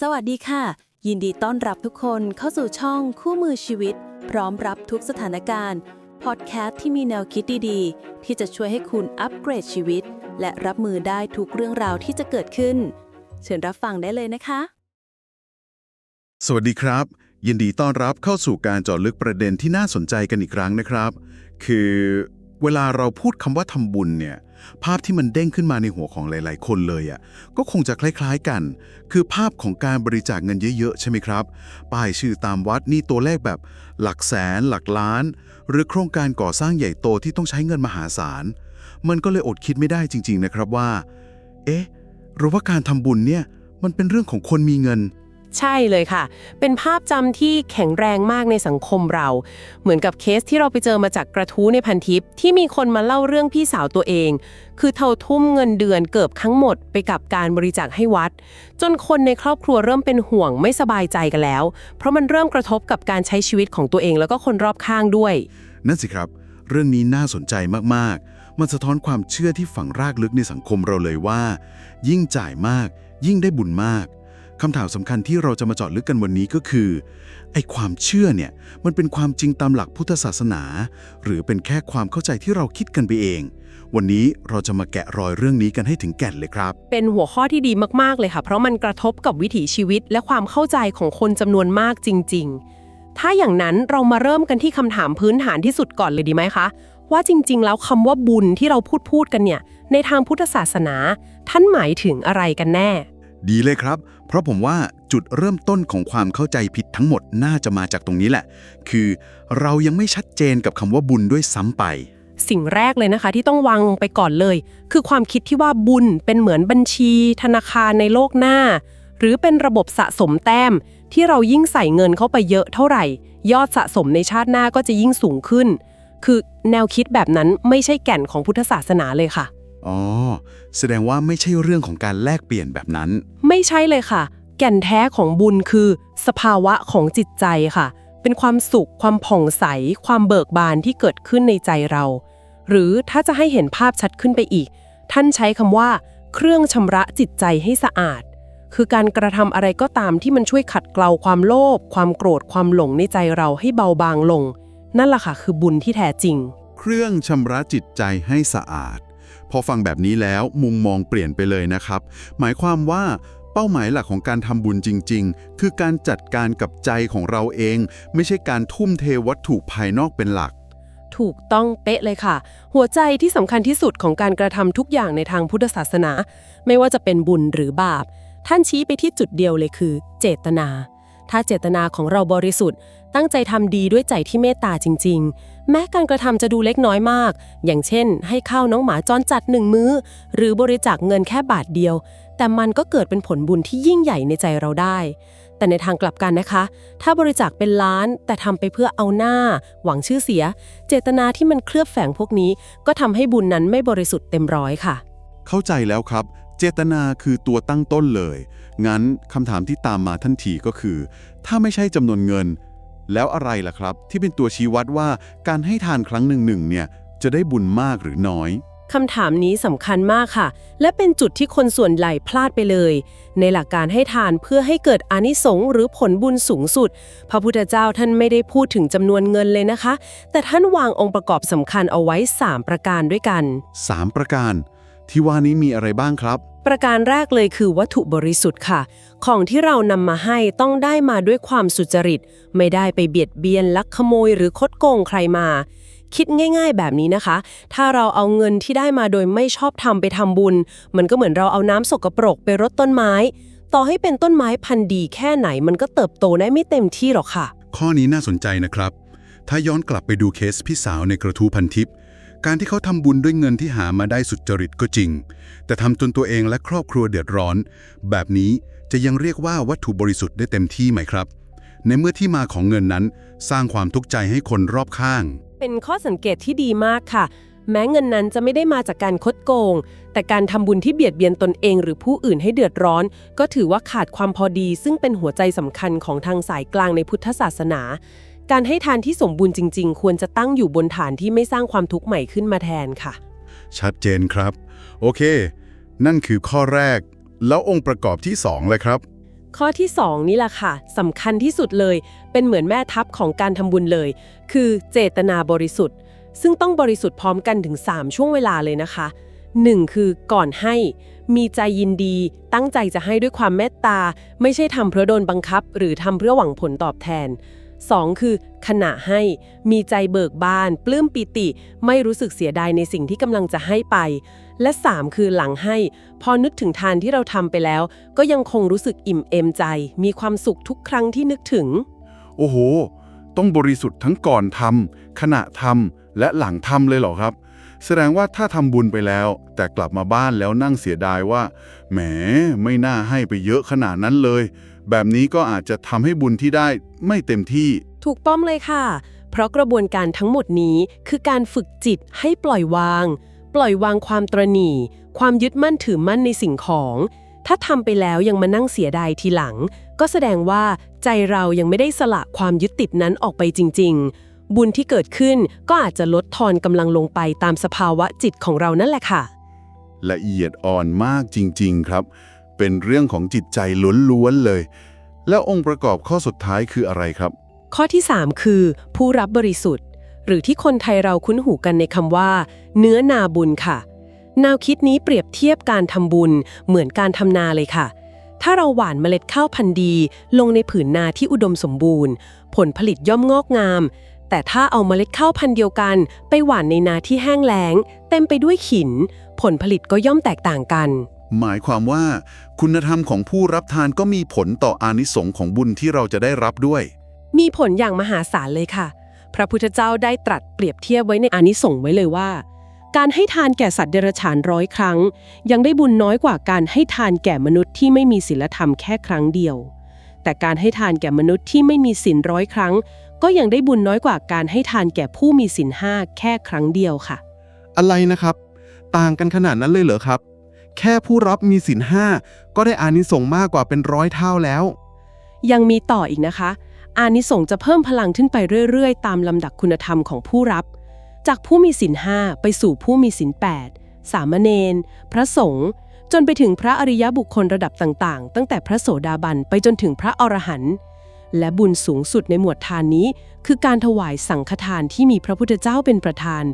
สวัสดีค่ะ ยินดีต้อนรับทุกคนเข้าสู่ช่องคู่มือชีวิต พร้อมรับทุกสถานการณ์พอดแคสต์ที่มีแนวคิดดีๆ ที่จะช่วยให้คุณอัปเกรดชีวิต และรับมือได้ทุกเรื่องราวที่จะเกิดขึ้น เชิญรับฟังได้เลยนะคะ สวัสดีครับ ยินดีต้อนรับเข้าสู่การเจาะลึกประเด็นที่น่าสนใจกันอีกครั้งนะครับ คือ เวลาเราพูดคำว่าทำบุญเนี่ย ภาพที่มันเด้งขึ้นมาในหัวของหลาย ๆ คนเลยอะ่ะก็คงจะคล้าย ๆ กัน คือภาพของการบริจาคเงินเยอะ ๆ ใช่ไหมครับ ป้ายชื่อตามวัดนี่ตัวเลขแบบหลักแสน หลักล้าน หรือโครงการก่อสร้างใหญ่โตที่ต้องใช้เงินมหาศาล มันก็เลยอดคิดไม่ได้จริง ๆ นะครับว่า เอ๊ะหรือว่าการทำบุญเนี่ยมันเป็นเรื่องของคนมีเงิน ใช่เลยค่ะ เป็นภาพจำที่แข็งแรงมากในสังคมเรา เหมือนกับเคสที่เราไปเจอมาจากกระทู้ในพันทิปที่มีคนมาเล่าเรื่องพี่สาวตัวเอง คือเธอทุ่มเงินเดือนเกือบทั้งหมดไปกับการบริจาคให้วัด จนคนในครอบครัวเริ่มเป็นห่วงไม่สบายใจกันแล้ว เพราะมันเริ่มกระทบกับการใช้ชีวิตของตัวเองแล้วก็คนรอบข้างด้วย นั่นสิครับ เรื่องนี้น่าสนใจมากๆ มันสะท้อนความเชื่อที่ฝังรากลึกในสังคมเราเลยว่า ยิ่งจ่ายมาก ยิ่งได้บุญมาก คำถามสำคัญที่เราจะมาเจาะลึกกันวันนี้ก็คือ ไอ้ความเชื่อเนี่ย มันเป็นความจริงตามหลักพุทธศาสนา หรือเป็นแค่ความเข้าใจที่เราคิดกันไปเอง วันนี้เราจะมาแกะรอยเรื่องนี้กันให้ถึงแก่นเลยครับ เป็นหัวข้อที่ดีมากๆเลยค่ะ เพราะมันกระทบกับวิถีชีวิตและความเข้าใจของคนจำนวนมากจริง ๆ ถ้าอย่างนั้นเรามาเริ่มกันที่คำถามพื้นฐานที่สุดก่อนเลยดีไหมคะว่าจริง ๆ แล้วคำว่าบุญที่เราพูดพูดกันเนี่ย ในทางพุทธศาสนา ท่านหมายถึงอะไรกันแน่ ดีเลยครับเพ ราะผมว่าจุดเริ่มต้นของความเข้าใจผิดทั้งหมดน่าจะมาจากตรงนี้แหละ คือเรายังไม่ชัดเจนกับคำว่าบุญด้วยซ้ำไป สิ่งแรกเลยนะคะที่ต้องวางลงไปก่อนเลย คือความคิดที่ว่าบุญเป็นเหมือนบัญชี ธนาคารในโลกหน้า หรือเป็นระบบสะสมแต้ม ที่เรายิ่งใส่เงินเข้าไปเยอะเท่าไหร่ ยอดสะสมในชาติหน้าก็จะยิ่งสูงขึ้น คือแนวคิดแบบนั้นไม่ใช่แก่นของพุทธศาสนาเลยค่ะ อ๋อ แสดงว่าไม่ใช่เรื่องของการแลกเปลี่ยนแบบนั้น ไม่ใช่เลยค่ะ แก่นแท้ของบุญคือ สภาวะของจิตใจค่ะ เป็นความสุข ความผ่องใส ความเบิกบานที่เกิดขึ้นในใจเรา หรือถ้าจะให้เห็นภาพชัดขึ้นไปอีก ท่านใช้คำว่า เครื่องชำระจิตใจให้สะอาด คือการกระทำอะไรก็ตามที่มันช่วยขัดเกลาความโลภความโกรธความหลงในใจเราให้เบาบางลง นั่นแหละค่ะคือบุญที่แท้จริง เครื่องชำระจิตใจให้สะอาดพ อฟังแบบนี้แล้วมุมมองเปลี่ยนไปเลยนะครับ หมายความว่าเป้าหมายหลักของการทำบุญจริง ๆ คือการจัดการกับใจของเราเอง ไม่ใช่การทุ่มเทวัตถุภายนอกเป็นหลัก ถูกต้องเป๊ะเลยค่ะ หัวใจที่สำคัญที่สุดของการกระทำทุกอย่างในทางพุทธศาสนา ไม่ว่าจะเป็นบุญหรือบาป ท่านชี้ไปที่จุดเดียวเลยคือ เจตนา ถ้าเจตนาของเราบริสุทธิ์ ตั้งใจทำดีด้วยใจที่เมตตาจริง ๆ แม้การกระทำจะดูเล็กน้อยมาก อย่างเช่น ให้ข้าวน้องหมาจรจัดหนึ่งมื้อ หรือบริจาคเงินแค่บาทเดียว แต่มันก็เกิดเป็นผลบุญที่ยิ่งใหญ่ในใจเราได้ แต่ในทางกลับกันนะคะ ถ้าบริจาคเป็นล้านแต่ทำไปเพื่อเอาหน้า หวังชื่อเสีย เจตนาที่มันเคลือบแฝงพวกนี้ ก็ทำให้บุญนั้นไม่บริสุทธิ์เต็มร้อยค่ะ เข้าใจแล้วครับ เจตนาคือตัวตั้งต้นเลย งั้นคำถามที่ตามมาทันทีก็คือ ถ้าไม่ใช่จำนวนเงิน แล้วอะไรล่ะครับ ที่เป็นตัวชี้วัดว่าการให้ทานครั้งหนึ่งหนึ่งๆเนี่ยจะได้บุญมากหรือน้อยคำถามนี้สำคัญมากค่ะ และเป็นจุดที่คนส่วนใหญ่พลาดไปเลย ในหลักการให้ทานเพื่อให้เกิดอานิสงส์หรือผลบุญสูงสุด พระพุทธเจ้าท่านไม่ได้พูดถึงจำนวนเงินเลยนะคะ แต่ท่านวางองค์ประกอบสำคัญเอาไว้ 3 ประการด้วยกัน 3 ประการ ที่ว่านี้มีอะไรบ้างครับ ประการแรกเลยคือวัตถุบริสุทธิ์ค่ะ ของที่เรานำมาให้ต้องได้มาด้วยความสุจริต ไม่ได้ไปเบียดเบียนลักขโมยหรือคดโกงใครมา คิดง่าย ๆ แบบนี้นะคะ ถ้าเราเอาเงินที่ได้มาโดยไม่ชอบทำไปทำบุญ มันก็เหมือนเราเอาน้ำสกปรกไปรดต้นไม้ ต่อให้เป็นต้นไม้พันธุ์ดีแค่ไหนมันก็เติบโตได้ไม่เต็มที่หรอกค่ะ ข้อนี้น่าสนใจนะครับ ถ้าย้อนกลับไปดูเคสพี่สาวในกระทู้พันทิป การที่เขาทำบุญด้วยเงินที่หามาได้สุจริตก็จริง แต่ทำจนตัวเองและครอบครัวเดือดร้อน แบบนี้จะยังเรียกว่าวัตถุบริสุทธิ์ได้เต็มที่ไหมครับ ในเมื่อที่มาของเงินนั้น สร้างความทุกข์ใจให้คนรอบข้าง เป็นข้อสังเกตที่ดีมากค่ะ แม้เงินนั้นจะไม่ได้มาจากการคดโกง แต่การทำบุญที่เบียดเบียนตนเอง หรือผู้อื่นให้เดือดร้อน ก็ถือว่าขาดความพอดี ซึ่งเป็นหัวใจสำคัญของทางสายกลางในพุทธศาสนา การให้ทานที่สมบูรณ์จริง ๆ ควรจะตั้งอยู่บนฐานที่ไม่สร้างความทุกข์ใหม่ขึ้นมาแทนค่ะ ชัดเจนครับ โอเค นั่นคือข้อแรก แล้วองค์ประกอบที่2เลยครับ ข้อที่ 2 นี่แหละค่ะสำคัญที่สุดเลย เป็นเหมือนแม่ทัพของการทำบุญเลย คือเจตนาบริสุทธิ์ ซึ่งต้องบริสุทธิ์พร้อมกันถึง 3 ช่วงเวลาเลยนะคะ 1. คือก่อนให้ มีใจยินดี ตั้งใจจะให้ด้วยความเมตตา ไม่ใช่ทำเพราะโดนบังคับ หรือทำเพื่อหวังผลตอบแทน 2. คือ ขณะให้มีใจเบิกบาน ปลื้มปิติ ไม่รู้สึกเสียดายในสิ่งที่กำลังจะให้ไป และ 3 คือหลังให้ พอนึกถึงทานที่เราทำไปแล้ว ก็ยังคงรู้สึกอิ่มเอมใจ มีความสุขทุกครั้งที่นึกถึง โอ้โห ต้องบริสุทธิ์ทั้งก่อนทำขณะทำและหลังทำเลยเหรอครับ แสดงว่าถ้าทำบุญไปแล้ว แต่กลับมาบ้านแล้วนั่งเสียดายว่า แหม ไม่น่าให้ไปเยอะขนาดนั้นเลย แบบนี้ก็อาจจะทำให้บุญที่ได้ไม่เต็มที่ ถูกป้อมเลยค่ะ เพราะกระบวนการทั้งหมดนี้คือการฝึกจิตให้ปล่อยวาง ปล่อยวางความตรณีความยึดมั่นถือมั่นในสิ่งของ ถ้าทำไปแล้วยังมานั่งเสียดายทีหลัง ก็แสดงว่าใจเรายังไม่ได้สละความยึดติดนั้นออกไปจริง ๆ บุญที่เกิดขึ้นก็อาจจะลดทอนกำลังลงไปตามสภาวะจิตของเรานั่นแหละค่ะ ละเอียดอ่อนมากจริง ๆ ครับ เป็นเรื่องของจิตใจล้วนๆเลย แล้วองค์ประกอบข้อสุดท้ายคืออะไรครับ ข้อที่ 3 คือ ผู้รับบริสุทธิ์ หรือที่คนไทยเราคุ้นหูกันในคำว่า เนื้อนาบุญค่ะ แนวคิดนี้เปรียบเทียบการทำบุญเหมือนการทำนาเลยค่ะ ถ้าเราหว่านเมล็ดข้าวพันธุ์ดี ลงในผืนนาที่อุดมสมบูรณ์ ผลผลิตย่อมงอกงาม แต่ถ้าเอาเมล็ดข้าวพันธุ์เดียวกัน ไปหว่านในนาที่แห้งแล้ง เต็มไปด้วยขิน ผลผลิตก็ย่อมแตกต่างกัน หมายความว่า คุณธรรมของผู้รับทานก็มีผลต่ออานิสงส์ของบุญที่เราจะได้รับด้วย มีผลอย่างมหาศาลเลยค่ะ พระพุทธเจ้าได้ตรัสเปรียบเทียบไว้ในอานิสงส์ไว้เลยว่า การให้ทานแก่สัตว์เดรัจฉานร้อยครั้ง ยังได้บุญน้อยกว่าการให้ทานแก่มนุษย์ที่ไม่มีศีลธรรมแค่ครั้งเดียว แต่การให้ทานแก่มนุษย์ที่ไม่มีศีลร้อยครั้ง ก็ยังได้บุญน้อยกว่าการให้ทานแก่ผู้มีศีลห้าแค่ครั้งเดียวค่ะ อะไรนะครับ ต่างกันขนาดนั้นเลยเหรอครับ แค่ผู้รับมีศีลห้าก็ได้อานิสงส์มากกว่าเป็นร้อยเท่าแล้ว ยังมีต่ออีกนะคะ อานิสงส์จะเพิ่มพลังขึ้นไปเรื่อยๆ ตามลำดับคุณธรรมของผู้รับ จากผู้มีศีลห้าไปสู่ผู้มีศีลแปดสามเณรพระสงฆ์จนไปถึงพระอริยบุคคลระดับต่างๆ ตั้งแต่พระโสดาบันไปจนถึงพระอรหันต์และบุญสูงสุดในหมวดทานนี้ คือการถวายสังฆทานที่มีพระพุทธเจ้าเป็นประธาน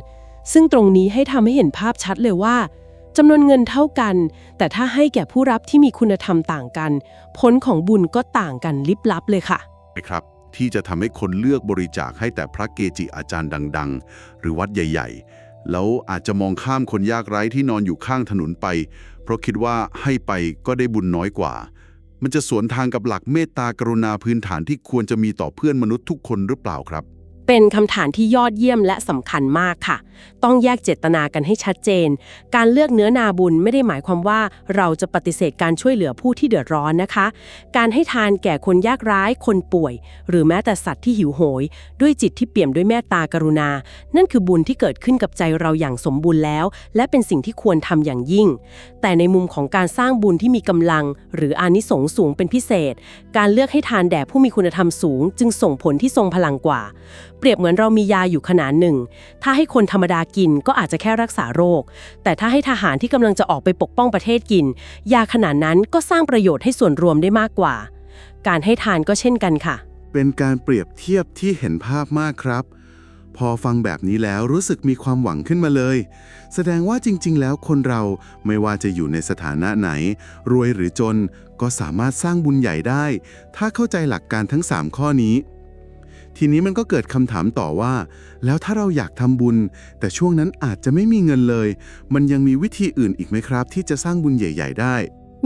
ซึ่งตรงนี้ให้ทำให้เห็นภาพชัดเลยว่า จำนวนเงินเท่ากัน แต่ถ้าให้แก่ผู้รับที่มีคุณธรรมต่างกัน ผลของบุญก็ต่างกันลิบลับเลยค่ะ นะครับที่จะทำให้คนเลือกบริจาคให้แต่พระเกจิอาจารย์ดัง ๆ หรือวัดใหญ่ ๆ แล้วอาจจะมองข้ามคนยากไร้ที่นอนอยู่ข้างถนนไป เพราะคิดว่าให้ไปก็ได้บุญน้อยกว่า มันจะสวนทางกับหลักเมตตากรุณาพื้นฐานที่ควรจะมีต่อเพื่อนมนุษย์ทุกคนหรือเปล่าครับ เป็นคำถามที่ยอดเยี่ยมและสำคัญมากค่ะ ต้องแยกเจตนากันให้ชัดเจน การเลือกเนื้อนาบุญไม่ได้หมายความว่าเราจะปฏิเสธการช่วยเหลือผู้ที่เดือดร้อนนะคะ การให้ทานแก่คนยากร้าย คนป่วย หรือแม้แต่สัตว์ที่หิวโหย ด้วยจิตที่เปี่ยมด้วยเมตตากรุณา นั่นคือบุญที่เกิดขึ้นกับใจเราอย่างสมบูรณ์แล้ว และเป็นสิ่งที่ควรทำอย่างยิ่ง แต่ในมุมของการสร้างบุญที่มีกำลัง หรืออานิสงส์สูงเป็นพิเศษ การเลือกให้ทานแด่ผู้มีคุณธรรมสูง จึงส่งผลที่ทรงพลังกว่าเปรียบเหมือนเรามียาอยู่ขนาดหนึ่ง ถ้าให้คนธรรมดากินก็อาจจะแค่รักษาโรค แต่ถ้าให้ทหารที่กำลังจะออกไปปกป้องประเทศกิน ยาขนาดนั้นก็สร้างประโยชน์ให้ส่วนรวมได้มากกว่า การให้ทานก็เช่นกันค่ะ เป็นการเปรียบเทียบที่เห็นภาพมากครับ พอฟังแบบนี้แล้วรู้สึกมีความหวังขึ้นมาเลย แสดงว่าจริง ๆ แล้วคนเราไม่ว่าจะอยู่ในสถานะไหน รวยหรือจนก็สามารถสร้างบุญใหญ่ได้ ถ้าเข้าใจหลักการทั้ง 3 ข้อนี้ ทีนี้มันก็เกิดคำถามต่อว่า แล้วถ้าเราอยากทำบุญ แต่ช่วงนั้นอาจจะไม่มีเงินเลย มันยังมีวิธีอื่นอีกไหมครับ ที่จะสร้างบุญใหญ่ ๆ ได้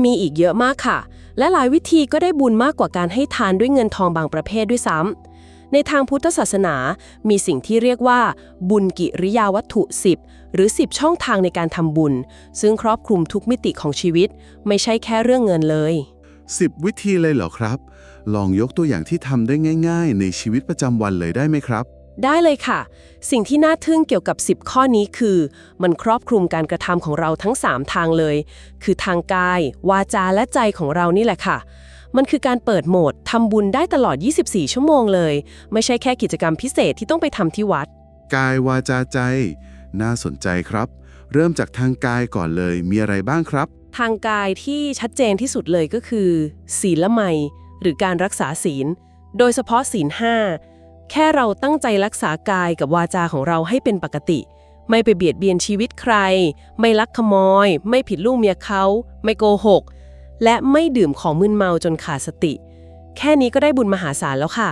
มีอีกเยอะมากค่ะ และหลายวิธีก็ได้บุญมากกว่าการให้ทานด้วยเงินทองบางประเภทด้วยซ้ำในทางพุทธศาสนา มีสิ่งที่เรียกว่า บุญกิริยาวัตถุ 10 หรือ 10 ช่องทางในการทำบุญ ซึ่งครอบคลุมทุกมิติของชีวิต ไม่ใช่แค่เรื่องเงินเลย 10 วิธีเลยเหรอครับ ลองยกตัวอย่างที่ทำได้ง่าย ๆ ในชีวิตประจำวันเลยได้ไหมครับ ได้เลยค่ะ สิ่งที่น่าทึ่งเกี่ยวกับ 10 ข้อนี้คือ มันครอบคลุมการกระทำของเราทั้ง 3 ทางเลย คือทางกาย วาจาและใจของเรานี่แหละค่ะ มันคือการเปิดโหมดทำบุญได้ตลอด 24 ชั่วโมงเลย ไม่ใช่แค่กิจกรรมพิเศษที่ต้องไปทำที่วัด กายวาจาใจ น่าสนใจครับ เริ่มจากทางกายก่อนเลยมีอะไรบ้างครับ ทางกายที่ชัดเจนที่สุดเลยก็คือ ศีลละไม หรือการรักษาศีล โดยเฉพาะศีลห้าแค่เราตั้งใจรักษากายกับวาจาของเราให้เป็นปกติ ไม่ไปเบียดเบียนชีวิตใคร ไม่ลักขโมย ไม่ผิดลูกเมียเขา ไม่โกหก และไม่ดื่มของมึนเมาจนขาดสติ แค่นี้ก็ได้บุญมหาศาลแล้วค่ะ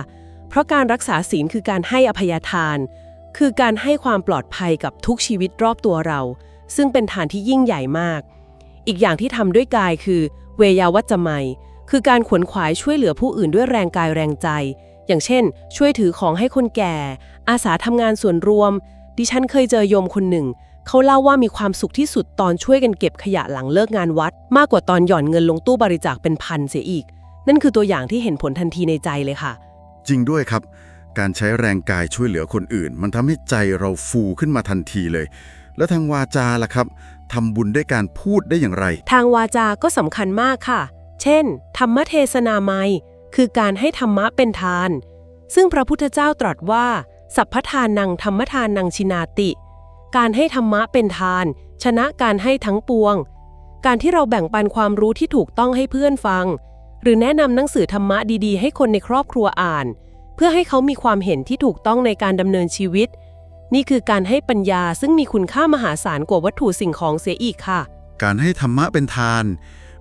เพราะการรักษาศีลคือการให้อภัยทาน คือการให้ความปลอดภัยกับทุกชีวิตรอบตัวเรา ซึ่งเป็นฐานที่ยิ่งใหญ่มาก อีกอย่างที่ทำด้วยกายคือ เวยาวัจจะไมย คือการขวนขวายช่วยเหลือผู้อื่นด้วยแรงกายแรงใจ อย่างเช่น ช่วยถือของให้คนแก่ อาสาทำงานส่วนรวม ดิฉันเคยเจอโยมคนหนึ่ง เขาเล่าว่ามีความสุขที่สุดตอนช่วยกันเก็บขยะหลังเลิกงานวัด มากกว่าตอนหย่อนเงินลงตู้บริจาคเป็นพันเสียอีก นั่นคือตัวอย่างที่เห็นผลทันทีในใจเลยค่ะ จริงด้วยครับ การใช้แรงกายช่วยเหลือคนอื่น มันทำให้ใจเราฟูขึ้นมาทันทีเลย แล้วทางวาจาล่ะครับทำบุญด้วยการพูดได้อย่างไร ทางวาจาก็สำคัญมากค่ะ เช่น ธรรมเทศนาไมคือการให้ธรรมะเป็นทาน ซึ่งพระพุทธเจ้าตรัสว่า สัพพทานนังธรรมทานนังชินาติ การให้ธรรมะเป็นทาน ชนะการให้ทั้งปวง การที่เราแบ่งปันความรู้ที่ถูกต้องให้เพื่อนฟัง หรือแนะนำหนังสือธรรมะดีๆ ให้คนในครอบครัวอ่าน เพื่อให้เขามีความเห็นที่ถูกต้องในการดำเนินชีวิต นี่คือการให้ปัญญาซึ่งมีคุณค่ามหาศาลกว่าวัตถุสิ่งของเสียอีกค่ะ การให้ธรรมะเป็นทาน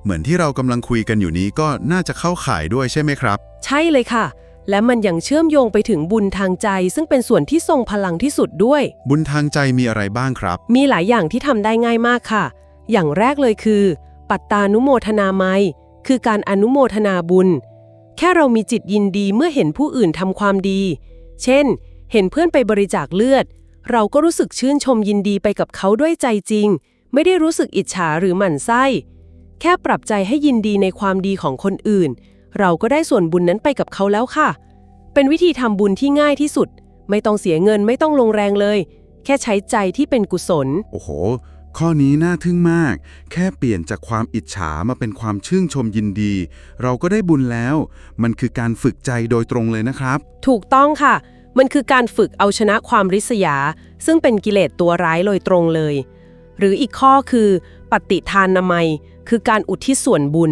เหมือนที่เรากำลังคุยกันอยู่นี้ก็น่าจะเข้าข่ายด้วยใช่ไหมครับ ใช่เลยค่ะ และมันยังเชื่อมโยงไปถึงบุญทางใจ ซึ่งเป็นส่วนที่ทรงพลังที่สุดด้วย บุญทางใจมีอะไรบ้างครับ มีหลายอย่างที่ทำได้ง่ายมากค่ะ อย่างแรกเลยคือ ปัตตานุโมทนาไมยคือการอนุโมทนาบุญ แค่เรามีจิตยินดีเมื่อเห็นผู้อื่นทำความดี เช่น เห็นเพื่อนไปบริจาคเลือด เราก็รู้สึกชื่นชมยินดีไปกับเขาด้วยใจจริง ไม่ได้รู้สึกอิจฉาหรือหมั่นไส้ แค่ปรับใจให้ยินดีในความดีของคนอื่น เราก็ได้ส่วนบุญนั้นไปกับเขาแล้วค่ะ เป็นวิธีทำบุญที่ง่ายที่สุด ไม่ต้องเสียเงินไม่ต้องลงแรงเลย แค่ใช้ใจที่เป็นกุศล โอ้โห ข้อนี้น่าทึ่งมาก แค่เปลี่ยนจากความอิจฉามาเป็นความชื่นชมยินดี เราก็ได้บุญแล้ว มันคือการฝึกใจโดยตรงเลยนะครับ ถูกต้องค่ะ มันคือการฝึกเอาชนะความริษยา ซึ่งเป็นกิเลสตัวร้ายโดยตรงเลย หรืออีกข้อคือ ปฏิทานนามัย คือการอุทิศส่วนบุญ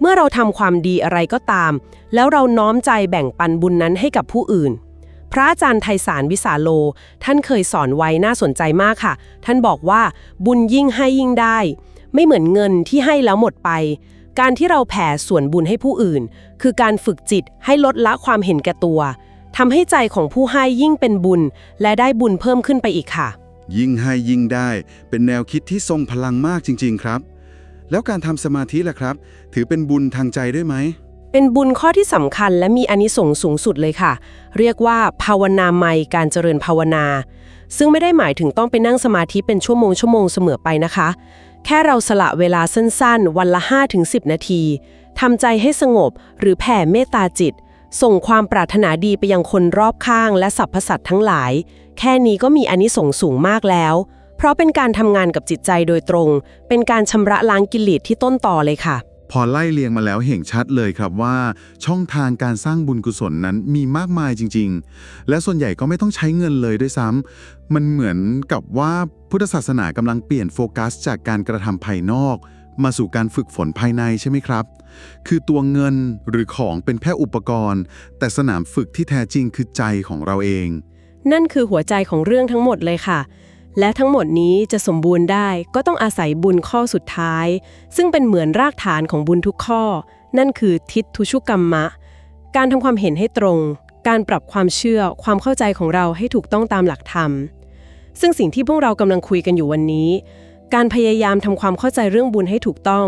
เมื่อเราทำความดีอะไรก็ตาม แล้วเราน้อมใจแบ่งปันบุญนั้นให้กับผู้อื่น พระอาจารย์ไทยสารวิสาโล ท่านเคยสอนไว้น่าสนใจมากค่ะ ท่านบอกว่าบุญยิ่งให้ยิ่งได้ ไม่เหมือนเงินที่ให้แล้วหมดไป การที่เราแผ่ส่วนบุญให้ผู้อื่น คือการฝึกจิตให้ลดละความเห็นแก่ตัวทำให้ใจของผู้ให้ยิ่งเป็นบุญ และได้บุญเพิ่มขึ้นไปอีกค่ะ ยิ่งให้ยิ่งได้ เป็นแนวคิดที่ทรงพลังมากจริง ๆ ครับ แล้วการทำสมาธิล่ะครับ ถือเป็นบุญทางใจด้วยไหม เป็นบุญข้อที่สำคัญและมีอานิสงส์สูงสุดเลยค่ะ เรียกว่าภาวนาไมการเจริญภาวนา ซึ่งไม่ได้หมายถึงต้องไปนั่งสมาธิเป็นชั่วโมงชั่วโมงเสมอไปนะคะ แค่เราสละเวลาสั้นๆ วันละ 5-10 นาทีทำใจให้สงบหรือแผ่เมตตาจิต ส่งความปรารถนาดีไปยังคนรอบข้างและสรรพสัตว์ทั้งหลาย แค่นี้ก็มีอานิสงส์สูงมากแล้ว เพราะเป็นการทำงานกับจิตใจโดยตรง เป็นการชำระล้างกิเลสที่ต้นต่อเลยค่ะ พอไล่เลียงมาแล้วเห็นชัดเลยครับว่า ช่องทางการสร้างบุญกุศลนั้นมีมากมายจริง ๆ และส่วนใหญ่ก็ไม่ต้องใช้เงินเลยด้วยซ้ำมันเหมือนกับว่าพุทธศาสนากำลังเปลี่ยนโฟกัส จากการกระทำภายนอก มาสู่การฝึกฝนภายในใช่ไหมครับ คือตัวเงินหรือของเป็นแค่อุปกรณ์ แต่สนามฝึกที่แท้จริงคือใจของเราเอง นั่นคือหัวใจของเรื่องทั้งหมดเลยค่ะ และทั้งหมดนี้จะสมบูรณ์ได้ก็ต้องอาศัยบุญข้อสุดท้าย ซึ่งเป็นเหมือนรากฐานของบุญทุกข้อ นั่นคือทิฏทุชุกรรมะ การทำความเห็นให้ตรง การปรับความเชื่อความเข้าใจของเราให้ถูกต้องตามหลักธรรม ซึ่งสิ่งที่พวกเรากำลังคุยกันอยู่วันนี้ การพยายามทำความเข้าใจเรื่องบุญให้ถูกต้อง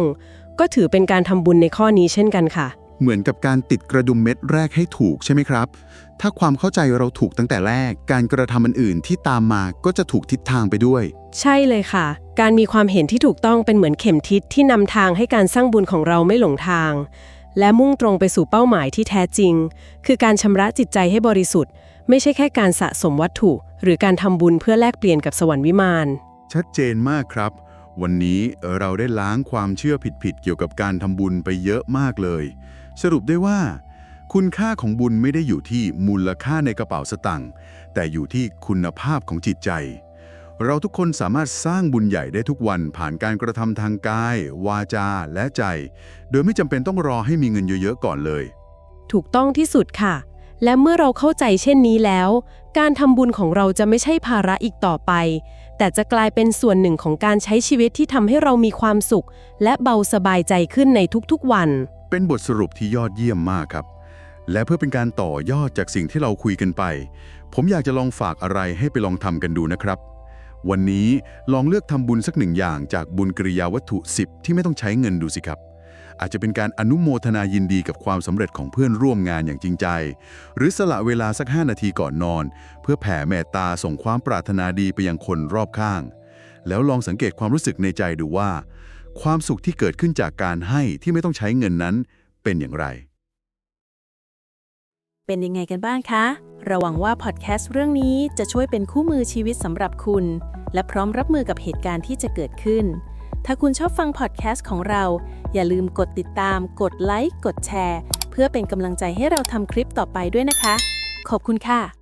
ก็ถือเป็นการทำบุญในข้อนี้เช่นกันค่ะ เหมือนกับการติดกระดุมเม็ดแรกให้ถูกใช่ไหมครับ ถ้าความเข้าใจเราถูกตั้งแต่แรก การกระทำอื่นๆที่ตามมาก็จะถูกทิศทางไปด้วย ใช่เลยค่ะ การมีความเห็นที่ถูกต้องเป็นเหมือนเข็มทิศที่นำทางให้การสร้างบุญของเราไม่หลงทาง และมุ่งตรงไปสู่เป้าหมายที่แท้จริง คือการชำระจิตใจให้บริสุทธิ์ ไม่ใช่แค่การสะสมวัตถุ หรือการทำบุญเพื่อแลกเปลี่ยนกับสวรรค์วิมาน ชัดเจนมากครับ วันนี้เราได้ล้างความเชื่อผิดๆเกี่ยวกับการทำบุญไปเยอะมากเลย สรุปได้ว่า คุณค่าของบุญไม่ได้อยู่ที่มูลค่าในกระเป๋าสตังค์แต่อยู่ที่คุณภาพของจิตใจ เราทุกคนสามารถสร้างบุญใหญ่ได้ทุกวันผ่านการกระทำทางกาย วาจาและใจ โดยไม่จำเป็นต้องรอให้มีเงินเยอะๆก่อนเลย ถูกต้องที่สุดค่ะ และเมื่อเราเข้าใจเช่นนี้แล้ว การทำบุญของเราจะไม่ใช่ภาระอีกต่อไป แต่จะกลายเป็นส่วนหนึ่งของการใช้ชีวิตที่ทำให้เรามีความสุข และเบาสบายใจขึ้นในทุกๆวัน เป็นบทสรุปที่ยอดเยี่ยมมากครับ และเพื่อเป็นการต่อยอดจากสิ่งที่เราคุยกันไป ผมอยากจะลองฝากอะไรให้ไปลองทำกันดูนะครับ วันนี้ลองเลือกทำบุญสักหนึ่งอย่างจากบุญกริยาวัตถุ 10 ที่ไม่ต้องใช้เงินดูสิครับอาจจะเป็นการอนุโมทนายินดีกับความสำเร็จของเพื่อนร่วมงานอย่างจริงใจ หรือสละเวลาสัก 5 นาทีก่อนนอน เพื่อแผ่เมตตาส่งความปรารถนาดีไปยังคนรอบข้าง แล้วลองสังเกตความรู้สึกในใจดูว่า ความสุขที่เกิดขึ้นจากการให้ที่ไม่ต้องใช้เงินนั้นเป็นอย่างไร เป็นยังไงกันบ้างคะระหวังว่าพอดแคสต์เรื่องนี้จะช่วยเป็นคู่มือชีวิตสำหรับคุณ และพร้อมรับมือกับเหตุการณ์ที่จะเกิดขึ้น ถ้าคุณชอบฟังพอดแคสต์ของเรา อย่าลืมกดติดตาม กดไลค์ กดแชร์ เพื่อเป็นกำลังใจให้เราทำคลิปต่อไปด้วยนะคะ ขอบคุณค่ะ